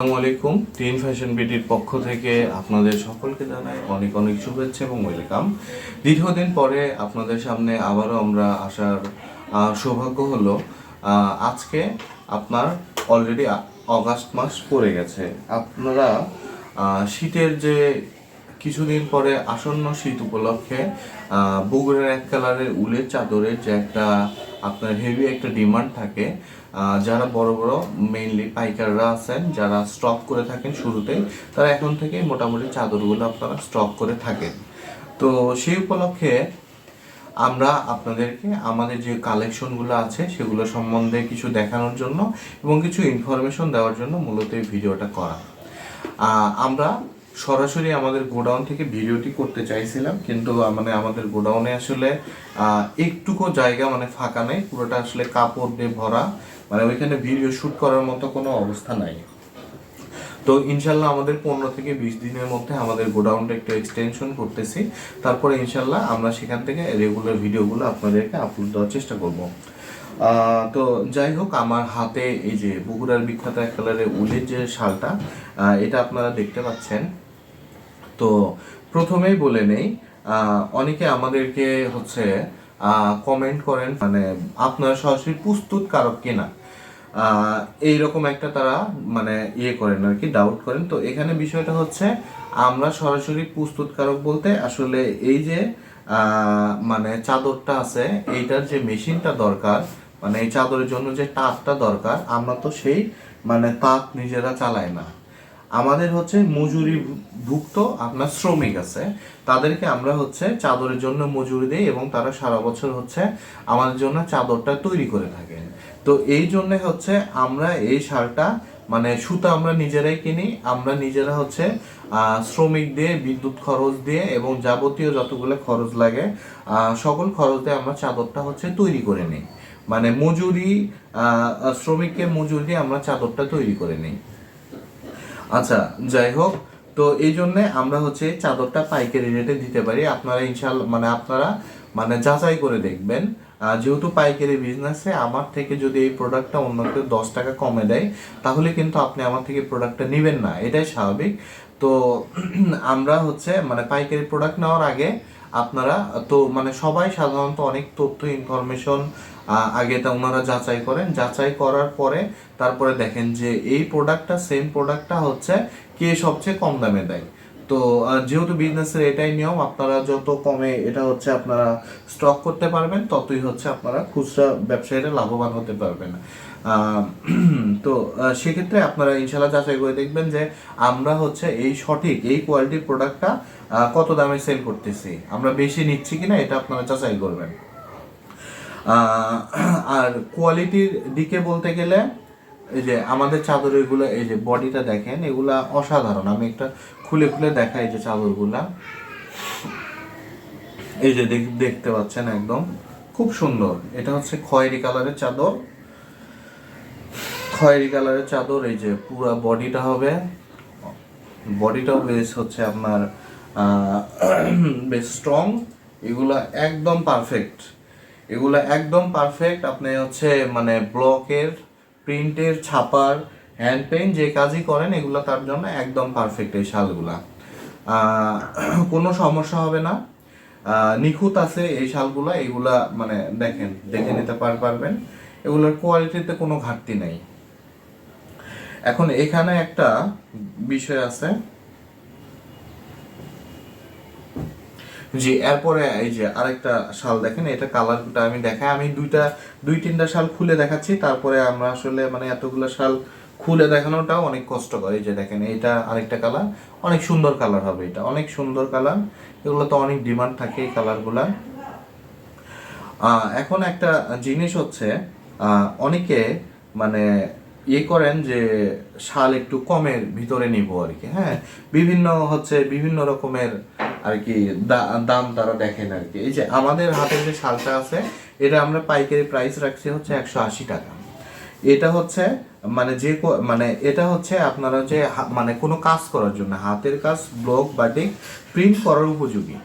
আসসালামু আলাইকুম। Tin fashion বিটির পক্ষ থেকে আপনাদের সকলকে জানাই অনেক অনেক শুভেচ্ছা এবং ওয়েলকাম। দীর্ঘদিন পরে আপনাদের সামনে আবারও আমরা আসার সৌভাগ্য হলো আজকে আপনার অলরেডি অগাস্ট মাস পড়ে গেছে। আপনারা শীতের যে কিছুদিন পরে আসন্ন শীত উপলক্ষে বগুড়ার এক কালারের উলের চাদরের যে একটা আপনার হেভি একটা ডিমান্ড থাকে যারা বড় বড় মেইনলি পাইকাররা আছেন, যারা স্টক করে থাকেন শুরুতেই তারা এখন থেকেই মোটামুটি চাদরগুলো আপনারা স্টক করে থাকেন। তো সেই উপলক্ষে আমরা আপনাদেরকে আমাদের যে কালেকশনগুলো আছে, সেগুলো সম্বন্ধে কিছু দেখানোর জন্য এবং কিছু ইনফরমেশন দেওয়ার জন্য মূলত এই ভিডিওটা করা। আমরা সরাসরি আমাদের গোডাউন থেকে ভিডিওটি করতে চাইছিলাম, কিন্তু মানে আমাদের গোডাউনে আসলে একটুকু জায়গা মানে ফাঁকা নেই, পুরোটা আসলে কাপড় দিয়ে ভরা। মানে ওইখানে ভিডিও শুট করার মতো কোনো অবস্থা নাই। তো ইনশাল্লাহ আমাদের পনেরো থেকে বিশ দিনের মধ্যে আমাদের গোডাউনটা একটু এক্সটেনশন করতেছি। তারপরে ইনশাল্লাহ আমরা সেখান থেকে রেগুলার ভিডিওগুলো আপনাদেরকে আপলোড দেওয়ার চেষ্টা করব। তো যাই হোক, আমার হাতে এই যে বগুড়ার বিখ্যাত এক কালারের উলের যে শালটা এটা আপনারা দেখতে পাচ্ছেন। তো প্রথমেই বলে নেই অনেকে আমাদেরকে হচ্ছে কমেন্ট করেন মানে আপনারা সরাসরি প্রস্তুত কারক কিনা। এইরকম একটা তারা মানে ইয়ে করেন আর কি ডাউট করেন। তো এখানে বিষয়টা হচ্ছে, আমরা সরাসরি প্রস্তুতকারক বলতে আসলে এই যে মানে চাদরটা আছে, এইটার যে মেশিনটা দরকার মানে এই চাদরের জন্য যে তাঁতটা দরকার, আমরা তো সেই মানে তাঁত নিজেরা চালাই না। আমাদের হচ্ছে মজুরি ভুক্ত আপনার শ্রমিক আছে। তাদেরকে আমরা হচ্ছে চাদরের জন্য মজুরি দিই এবং তারা সারা বছর হচ্ছে আমাদের জন্য চাদরটা তৈরি করে থাকেন। তো এই জন্য হচ্ছে আমরা এই শালটা মানে সুতা আমরা নিজেরাই কিনি, আমরা নিজেরা হচ্ছে শ্রমিক দিয়ে, বিদ্যুৎ খরচ দিয়ে এবং যাবতীয় যতগুলো খরচ লাগে সকল খরচ দিয়ে আমরা চাদরটা হচ্ছে তৈরি করে নিই। মানে মজুরি শ্রমিককে মজুরি আমরা চাদরটা তৈরি করে নিই। আচ্ছা যাই হোক তো এই জন্যে আমরা হচ্ছে চাদরটা পাইকারি রেটে দিতে পারি। আপনারা ইনশাল্লাহ মানে আপনারা মানে যাচাই করে দেখবেন। যেহেতু পাইকারি বিজনেসে আমার থেকে যদি এই প্রোডাক্টটা অন্য কেউ দশ টাকা কমে দেয়, তাহলে কিন্তু আপনি আমার থেকে প্রোডাক্টটা নেবেন না। এটাই স্বাভাবিক। তো আমরা হচ্ছে মানে পাইকারি প্রোডাক্ট নেওয়ার আগে আপনারা, তো মানে সবাই সাধারণত অনেক তথ্য ইনফরমেশন আগে তা ওনারা যাচাই করেন। যাচাই করার পরে তারপরে দেখেন যে এই প্রোডাক্টটা সেম প্রোডাক্টটা হচ্ছে কে সবচেয়ে কম দামে দেয়। তো যেহেতু বিজনেসের এটাই নিয়ম, আপনারা যত কমে এটা হচ্ছে আপনারা স্টক করতে পারবেন, ততই হচ্ছে আপনারা খুচরা ব্যবসায়ীরা লাভবান হতে পারবেন। তো সেক্ষেত্রে আপনারা ইনশাল্লাহ যাচাই করে দেখবেন যে আমরা হচ্ছে এই সঠিক, এই কোয়ালিটির প্রোডাক্টটা কত দামে সেল করতেছি। আমরা বেশি নিচ্ছি কিনা, এটা আপনারা যাচাই করবেন। আর কোয়ালিটির দিকে বলতে গেলে, এই যে আমাদের চাদর এগুলো এই যে বডিটা দেখেন, এগুলা অসাধারণ। আমি একটা খুলে খুলে দেখাই যে চাদরগুলা। এই যে দেখ- দেখতে পাচ্ছেন একদম। খুব সুন্দর। এটা হচ্ছে খয়েরি কালারের চাদর। খয়েরি কালারের চাদর, এই যে পুরো বডিটা হবে। বডিটাও বেশ হচ্ছে আপনার বেশ স্ট্রং এগুলা একদম পারফেক্ট এগুলা একদম পারফেক্ট আপনি হচ্ছে মানে ব্লকের, প্রিন্টের, ছাপার হ্যান্ড পেইন্ট যে কাজই করেন, এগুলো তার জন্য একদম পারফেক্ট এই শালগুলা। কোনো সমস্যা হবে না। নিখুঁত আছে এই শালগুলা, এগুলা মানে দেখেন, দেখে নিতে পারবেন। এগুলোর কোয়ালিটিতে কোনো ঘাটতি নেই। এখন এখানে একটা বিষয় আছে। জি, এরপরে এই যে আরেকটা শাল দেখেন, এটা কালারটা আমি দেখাই। আমি দুইটা, দুই তিনটা শাল খুলে দেখাচ্ছি, তারপরে আমরা আসলে মানে এতগুলো শাল খুলে দেখানোটাও অনেক কষ্টকর। এই যে দেখেন এটা আরেকটা কালার। অনেক সুন্দর কালার হবে এটা, অনেক সুন্দর কালার। এগুলো তো অনেক ডিমান্ড থাকে এই কালারগুলা। এখন একটা জিনিস হচ্ছে অনেকে মানে ইয়ে করেন যে শাল একটু কমের ভিতরে নিব আর কি হ্যাঁ? বিভিন্ন হচ্ছে বিভিন্ন রকমের আর কি দাম তারা দেখেন আর কি। এই যে আমাদের হাতে যে শালটা আছে, এটা আমরা পাইকারি প্রাইস রাখছি হচ্ছে একশো আশি টাকা। এটা হচ্ছে মানে যে মানে এটা হচ্ছে আপনারা যে মানে কোনো কাজ করার জন্য, হাতের কাজ, ব্লক, বাটিক প্রিন্ট করার উপযোগী।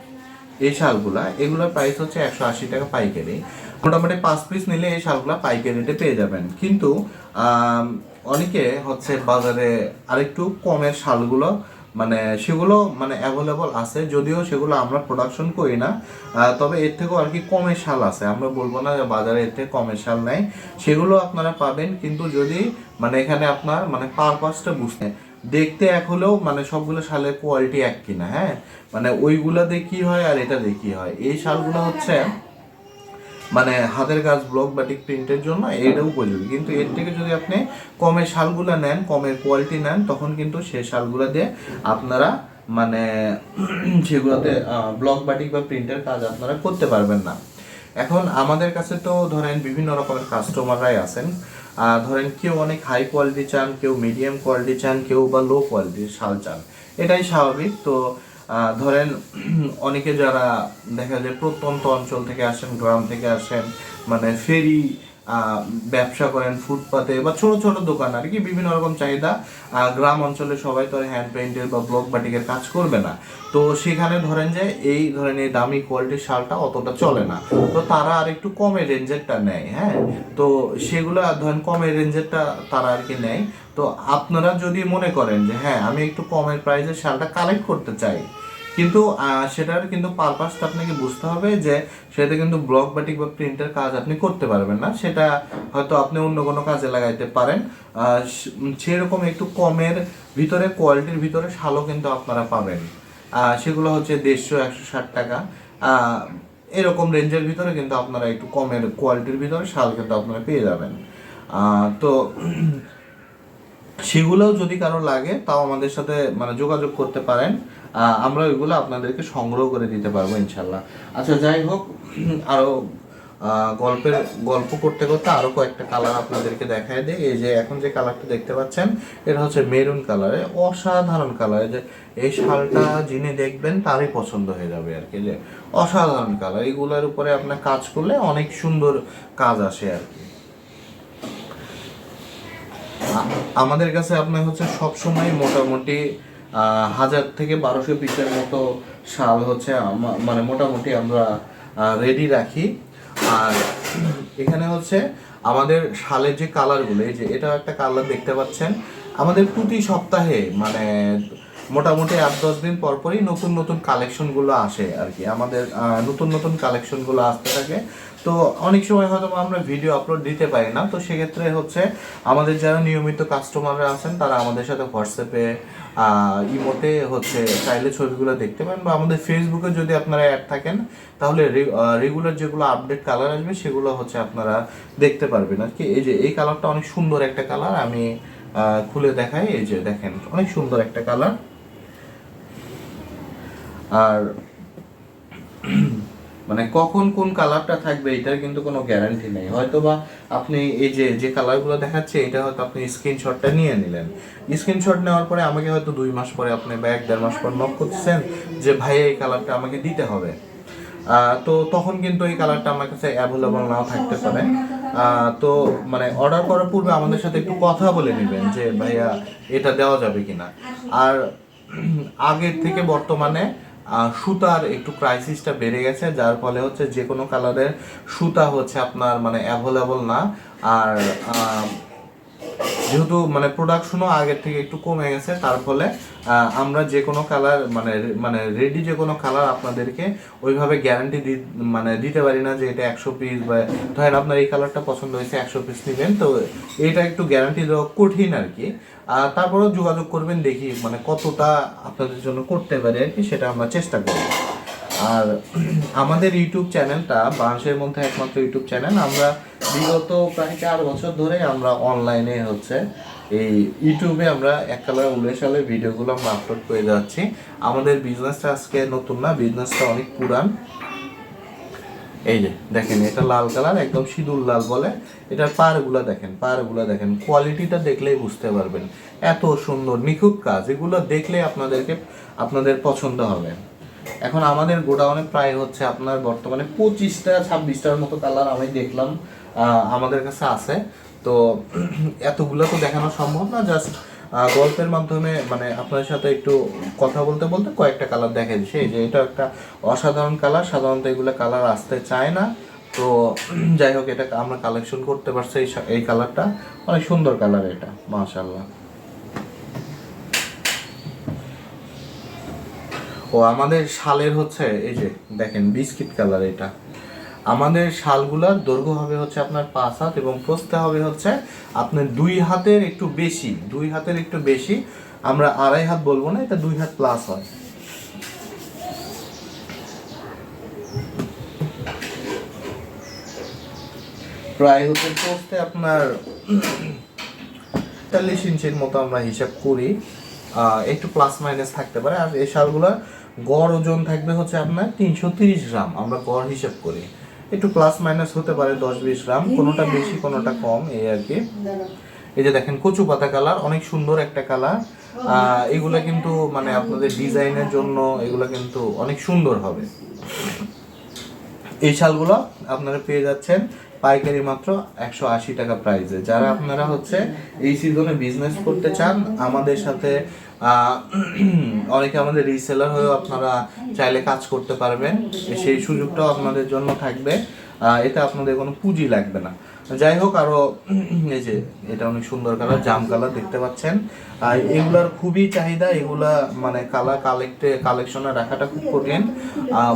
এই শালগুলা, এগুলোর প্রাইস হচ্ছে একশো আশি টাকা পাইকারি। মোটামুটি পাঁচ পিস নিলে এই শালগুলা পাইকারি রেটে পেয়ে যাবেন। কিন্তু অনেকে হচ্ছে বাজারে আরেকটু কমের শালগুলো মানে সেগুলো মানে অ্যাভেলেবল আছে, যদিও সেগুলো আমরা প্রোডাকশন করি না। তবে এর থেকেও আর কি কমের শাল আছে। আমরা বলব না যে বাজারে এর থেকে কমের শাল নেই। সেগুলো আপনারা পাবেন, কিন্তু যদি মানে এখানে আপনার মানে পারপাসটা বুঝতে দেখতে এক হলেও মানে সবগুলো শালের কোয়ালিটি এক কিনা হ্যাঁ? মানে ওইগুলাতে কি হয় আর এটাতে কি হয়? এই শালগুলো হচ্ছে মানে হাতের কাজ ব্লক বাটিক প্রিন্টের জন্য এটা উপযোগী। কিন্তু এর থেকে যদি আপনি কমের শালগুলা নেন, কমের কোয়ালিটি নেন, তখন কিন্তু সেই শালগুলা দিয়ে আপনারা মানে সেগুলোতে ব্লক বাটিক বা প্রিন্টের কাজ আপনারা করতে পারবেন না। এখন আমাদের কাছে তো ধরেন বিভিন্ন রকমের কাস্টমাররাই আছেন। ধরেন কেউ অনেক হাই কোয়ালিটি চান, কেউ মিডিয়াম কোয়ালিটি চান, কেউ বা লো কোয়ালিটির শাল চান। এটাই স্বাভাবিক। তো ধরেন অনেকে যারা দেখা যায় প্রত্যন্ত অঞ্চল থেকে আসেন গ্রাম থেকে আসেন মানে ফেরি ব্যবসা করেন ফুটপাতে বা ছোট ছোট দোকান আর কি, বিভিন্ন রকম চাহিদা। গ্রাম অঞ্চলে সবাই তো হ্যান্ড পেইন্টের বা ব্লক বাটিকের কাজ করবে না। তো সেখানে ধরেন যে এই ধরেন এই দামি কোয়ালিটির শালটা অতটা চলে না। তো তারা আর একটু কমের রেঞ্জেরটা নেয় হ্যাঁ? তো সেগুলো ধরেন কমের রেঞ্জেরটা তারা আর কি নেয়। তো আপনারা যদি মনে করেন যে হ্যাঁ আমি একটু কমের প্রাইসের শালটা কালেক্ট করতে চাই কিন্তু সেটার কিন্তু পারপাসটা আপনাকে বুঝতে হবে যে সেটা কিন্তু ব্লক বাটিক বা প্রিন্টের কাজ আপনি করতে পারবেন না। সেটা হয়তো আপনি অন্য কোনো কাজে লাগাইতে পারেন। সেরকম একটু কমের ভিতরে কোয়ালিটির ভিতরে শালও কিন্তু আপনারা পাবেন। সেগুলো হচ্ছে দেড়শো, একশো ষাট টাকা। এরকম রেঞ্জের ভিতরে কিন্তু আপনারা একটু কমের কোয়ালিটির ভিতরে শাল কিন্তু আপনারা পেয়ে যাবেন। তো সেগুলোও যদি কারও লাগে তাও আমাদের সাথে মানে যোগাযোগ করতে পারেন। আমরা ওইগুলো আপনাদেরকে সংগ্রহ করে দিতে পারব ইনশাল্লাহ আচ্ছা যাই হোক আরও আহ, গল্পের গল্প করতে করতে আরও কয়েকটা কালার আপনাদেরকে দেখায় দেয় এই যে এখন যে কালারটা দেখতে পাচ্ছেন এটা হচ্ছে মেরুন কালারে অসাধারণ কালার যে এই শালটা যিনি দেখবেন তারই পছন্দ হয়ে যাবে আর কি যে অসাধারণ কালার এইগুলোর উপরে আপনার কাজ করলে অনেক সুন্দর কাজ আসে আর কি। আমাদের কাছে আপনার হচ্ছে সবসময় মোটামুটি হাজার থেকে বারোশো পিসের মতো শাল হচ্ছে মানে মোটামুটি আমরা রেডি রাখি। আর এখানে হচ্ছে আমাদের শালের যে কালারগুলো এই যে এটা একটা কালার দেখতে পাচ্ছেন। আমাদের প্রতি সপ্তাহে মানে মোটামুটি আট দশ দিন পর পরই নতুন নতুন কালেকশনগুলো আসে আর কি। আমাদের নতুন নতুন কালেকশনগুলো আসতে থাকে। তো অনেক সময় হয়তো আমরা ভিডিও আপলোড দিতে পারি না, তো সেক্ষেত্রে হচ্ছে আমাদের যারা নিয়মিত কাস্টমাররা আছেন, তারা আমাদের সাথে হোয়াটসঅ্যাপে ইমোতে হচ্ছে চাইলে ছবিগুলো দেখতে পারেন বা আমাদের ফেসবুকে যদি আপনারা অ্যাড থাকেন, তাহলে রেগুলার যেগুলো আপডেট কালার আসবে, সেগুলো হচ্ছে আপনারা দেখতে পারবেন। আর কি, এই যে, এই কালারটা অনেক সুন্দর একটা কালার আমি খুলে দেখাই, এই যে দেখেন, অনেক সুন্দর একটা কালার আর মানে কখন কোন কালারটা থাকবে, এটার কিন্তু কোনো গ্যারান্টি নেই। হয়তো বা আপনি এই যে যে কালারগুলো দেখাচ্ছে, এটা হয়তো আপনি স্ক্রিনশটটা নিয়ে নিলেন। স্ক্রিনশট নেওয়ার পরে আমাকে হয়তো দুই মাস পরে আপনি বা এক দেড় মাস পর নক করতেছেন যে, ভাই, এই কালারটা আমাকে দিতে হবে। তো তখন কিন্তু এই কালারটা আমার কাছে অ্যাভেলেবল নাও থাকতে পারে। তো মানে অর্ডার করার পূর্বে আমাদের সাথে একটু কথা বলে নেবেন যে, ভাইয়া, এটা দেওয়া যাবে কিনা? আর আগের থেকে বর্তমানে সুতার একটু ক্রাইসিসটা বেড়ে গেছে, যার ফলে হচ্ছে যে কোনো কালারের সুতা হচ্ছে আপনার মানে অ্যাভেলেবল না। আর যেহেতু মানে প্রোডাকশনও আগের থেকে একটু কমে গেছে, তার ফলে আমরা যে কোনো কালার মানে মানে রেডি যে কোনো কালার আপনাদেরকে ওইভাবে গ্যারান্টি দি মানে দিতে পারি না যে এটা একশো পিস বা, ধরেন আপনার এই কালারটা পছন্দ হয়েছে একশো পিস নেবেন, তো এটা একটু গ্যারান্টি দেওয়া কঠিন আর কি। তারপরেও যোগাযোগ করবেন, দেখি মানে কতটা আপনাদের জন্য করতে পারে আর কি, সেটা আমরা চেষ্টা করব। আর আমাদের ইউটিউব চ্যানেলটা বাংলাদেশের মধ্যে একমাত্র ইউটিউব চ্যানেল। আমরা বিগত প্রায় চার বছর ধরে আমরা অনলাইনে হচ্ছে এই ইউটিউবে আমরা এক কালার উনিশ সালের ভিডিওগুলো আমরা আপলোড করে যাচ্ছি। আমাদের বিজনেসটা আজকে নতুন না, বিজনেসটা অনেক পুরান। এই যে, দেখেন, এটা লাল কালার, একদম সিঁদুর লাল বলে। এটার পারগুলো দেখেন পারগুলো দেখেন। কোয়ালিটিটা দেখলেই বুঝতে পারবেন। এত সুন্দর, নিখুঁত কাজ। এগুলো দেখলে আপনাদেরকে, আপনাদের পছন্দ হবে। এখন আমাদের গোডাউনে প্রায় হচ্ছে আপনার বর্তমানে পঁচিশটা, ছাব্বিশটার মতো কালার আমি দেখলাম আমাদের কাছে আছে। তো এতগুলো তো দেখানো সম্ভব না। জাস্ট গল্পের মাধ্যমে মানে আপনাদের সাথে একটু কথা বলতে বলতে কয়েকটা কালার দেখা দিচ্ছে। এই যে এটা একটা অসাধারণ কালার। সাধারণত এগুলো কালার আসতে চায় না। তো, যাই হোক, এটা আমরা কালেকশন করতে পারছি এই কালারটা অনেক সুন্দর কালার এটা মাশাল্লাহ ও, আমাদের শালের হচ্ছে, এই যে, দেখেন, বিস্কিট কালার এটা। আমাদের শালগুলার দৈর্ঘ্য হবে হচ্ছে আপনার পাঁচ হাত এবং প্রস্থে হবে হচ্ছে আপনার দুই হাতের একটু বেশি, দুই হাতের একটু বেশি। আমরা আড়াই হাত বলব না, এটা দুই হাত প্লাস হয়। প্রায় হচ্ছে প্রস্থে আপনার চল্লিশ ইঞ্চির মতো আমরা হিসাব করি। একটু প্লাস মাইনাস থাকতে পারে। আর এই শালগুলোর গড় ওজন থাকবে হচ্ছে আপনার তিনশো তিরিশ গ্রাম। আমরা গড় হিসাব করি। একটু প্লাস মাইনাস হতে পারে দশ বিশ গ্রাম। কোনোটা বেশি, কোনোটা কম, এই আর কি। এই যে দেখেন, কচু পাতা কালার, অনেক সুন্দর একটা কালার। এগুলো কিন্তু মানে আপনাদের ডিজাইনের জন্য এগুলো কিন্তু অনেক সুন্দর হবে। এই শালগুলো আপনারা পেয়ে যাচ্ছেন পাইকারি মাত্র একশো আশি টাকা প্রাইসে যারা আপনারা হচ্ছে এই সিজনে বিজনেস করতে চান, আমাদের সাথে অনেকে আমাদের রিসেলার হয়েও আপনারা চাইলে কাজ করতে পারবেন। সেই সুযোগটাও আপনাদের জন্য থাকবে। এতে আপনাদের কোনো পুঁজি লাগবে না। যাই হোক, আরও এই যে, এটা অনেক সুন্দর কালার জাম কালার দেখতে পাচ্ছেন। আর এগুলার খুবই চাহিদা, এগুলা মানে কালার কালেক্টে কালেকশনে রাখাটা খুব কঠিন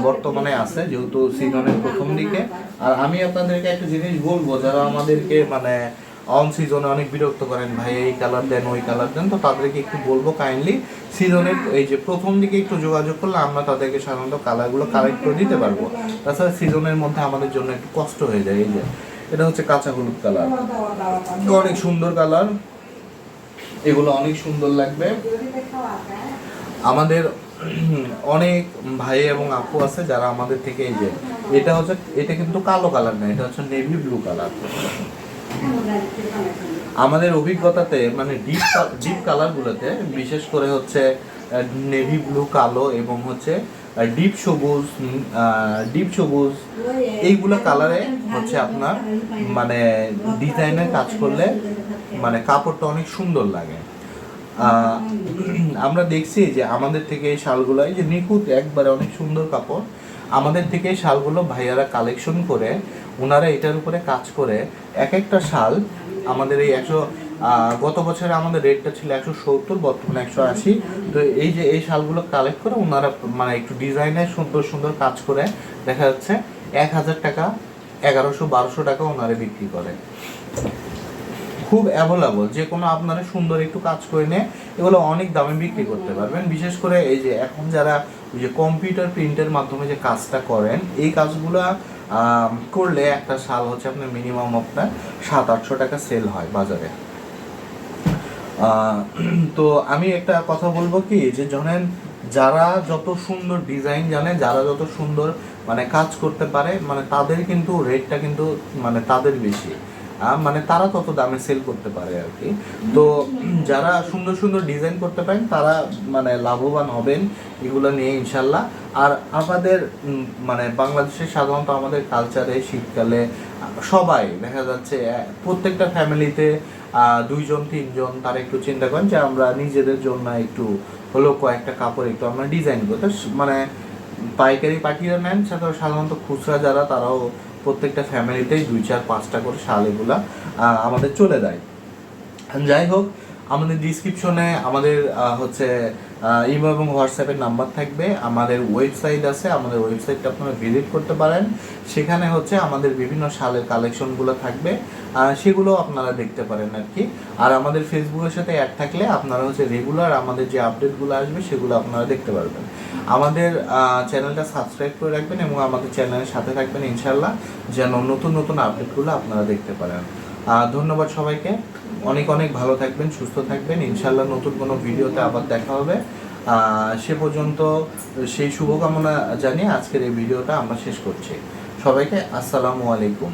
বর্তমানে আছে, যেহেতু সিজনের প্রথম দিকে। আর আমি আপনাদেরকে একটা জিনিস বলব, যারা আমাদেরকে মানে অন সিজনে অনেক বিরক্ত করেন, ভাই, এই কালার দেন, ওই কালার দেন তো তাদেরকে একটু বলব কাইন্ডলি সিজনের এই যে প্রথম দিকে একটু যোগাযোগ করলে আমরা তাদেরকে সাধারণত কালারগুলো কালেক্ট করে দিতে পারব। তাছাড়া সিজনের মধ্যে আমাদের জন্য একটু কষ্ট হয়ে যায়, এই যে। এটা হচ্ছে কাঁচা হলুদ কালার। অনেক সুন্দর কালার। এগুলো অনেক সুন্দর লাগবে। আমাদের অনেক ভাই এবং আপু আছে যারা আমাদের থেকে এই যে, এটা হচ্ছে, এটা কিন্তু কালো কালার না, এটা হচ্ছে নেভি ব্লু কালার। আমাদের অভিজ্ঞতাতে মানে ডিপ ডিপ কালারগুলোতে, বিশেষ করে হচ্ছে নেভি ব্লু কালো এবং হচ্ছে ডিপ সবুজ ডিপ সবুজ, এইগুলো কালারে হচ্ছে আপনার মানে ডিজাইনের কাজ করলে মানে কাপড়টা অনেক সুন্দর লাগে। আমরা দেখছি যে আমাদের থেকে এই শালগুলো এই যে নিখুঁত, একবারে অনেক সুন্দর কাপড়, আমাদের থেকে এই শালগুলো ভাইয়ারা কালেকশন করে ওনারা এটার উপরে কাজ করে, এক একটা শাল আমাদের এই একশো গত বছরে আমাদের রেটটা ছিল একশো সত্তর, বর্তমানে একশো আশি। তো এই যে এই শালগুলো কালেক্ট করে ওনারা মানে একটু ডিজাইনে সুন্দর সুন্দর কাজ করে, দেখা যাচ্ছে এক হাজার টাকা, এগারোশো, বারোশো টাকা ওনারা বিক্রি করে। খুব অ্যাভেলেবল যে কোনো আপনারা সুন্দর একটু কাজ করে নিয়ে এগুলো অনেক দামে বিক্রি করতে পারবেন। বিশেষ করে এই যে এখন যারা ওই যে কম্পিউটার প্রিন্টের মাধ্যমে যে কাজটা করেন, এই কাজগুলো করলে একটা শাল হচ্ছে আপনার মিনিমাম আপনার সাত আটশো টাকা সেল হয় বাজারে। তো আমি একটা কথা বলব কি, যে জনেন, যারা যত সুন্দর ডিজাইন জানে, যারা যত সুন্দর মানে কাজ করতে পারে মানে তাদের কিন্তু রেটটা কিন্তু মানে তাদের বেশি। মানে তারা তত দামে সেল করতে পারে আর কি। তো যারা সুন্দর সুন্দর ডিজাইন করতে পারেন, তারা মানে লাভবান হবেন এগুলো নিয়ে ইনশাল্লাহ। আর আমাদের মানে বাংলাদেশে সাধারণত আমাদের কালচারে শীতকালে সবাই দেখা যাচ্ছে প্রত্যেকটা ফ্যামিলিতে দুইজন, তিনজন, তারা একটু চিন্তা করেন যে আমরা নিজেদের জন্য একটু হলো কয়েকটা কাপড় একটু আমরা ডিজাইন করি। তো মানে পাইকারি পাঠিয়ে নেন, সাধারণত খুচরা যারা, তারাও প্রত্যেকটা ফ্যামিলিতেই দুই চার, পাঁচটা করে শাল এগুলা আমাদের চলে যায় যাই হোক, আমাদের ডিসক্রিপশনে আমাদের হচ্ছে ইমো এবং হোয়াটসঅ্যাপের নাম্বার থাকবে। আমাদের ওয়েবসাইট আছে, আমাদের ওয়েবসাইটটা আপনারা ভিজিট করতে পারেন। সেখানে হচ্ছে আমাদের বিভিন্ন সালের কালেকশনগুলো থাকবে। সেগুলো আপনারা দেখতে পারেন আর কি। আর আমাদের ফেসবুকের সাথে অ্যাড থাকলে আপনারা হচ্ছে রেগুলার আমাদের যে আপডেটগুলো আসবে, সেগুলো আপনারা দেখতে পারবেন। আমাদের চ্যানেলটা সাবস্ক্রাইব করে রাখবেন এবং আমাদের চ্যানেলের সাথে থাকবেন ইনশাল্লাহ যেন নতুন নতুন আপডেটগুলো আপনারা দেখতে পারেন। ধন্যবাদ সবাইকে। অনেক অনেক ভালো থাকবেন, সুস্থ থাকবেন। ইনশাল্লাহ নতুন কোনো ভিডিওতে আবার দেখা হবে। সে পর্যন্ত সেই শুভকামনা জানিয়ে আজকের এই ভিডিওটা আমরা শেষ করছি। সবাইকে আসসালামু আলাইকুম।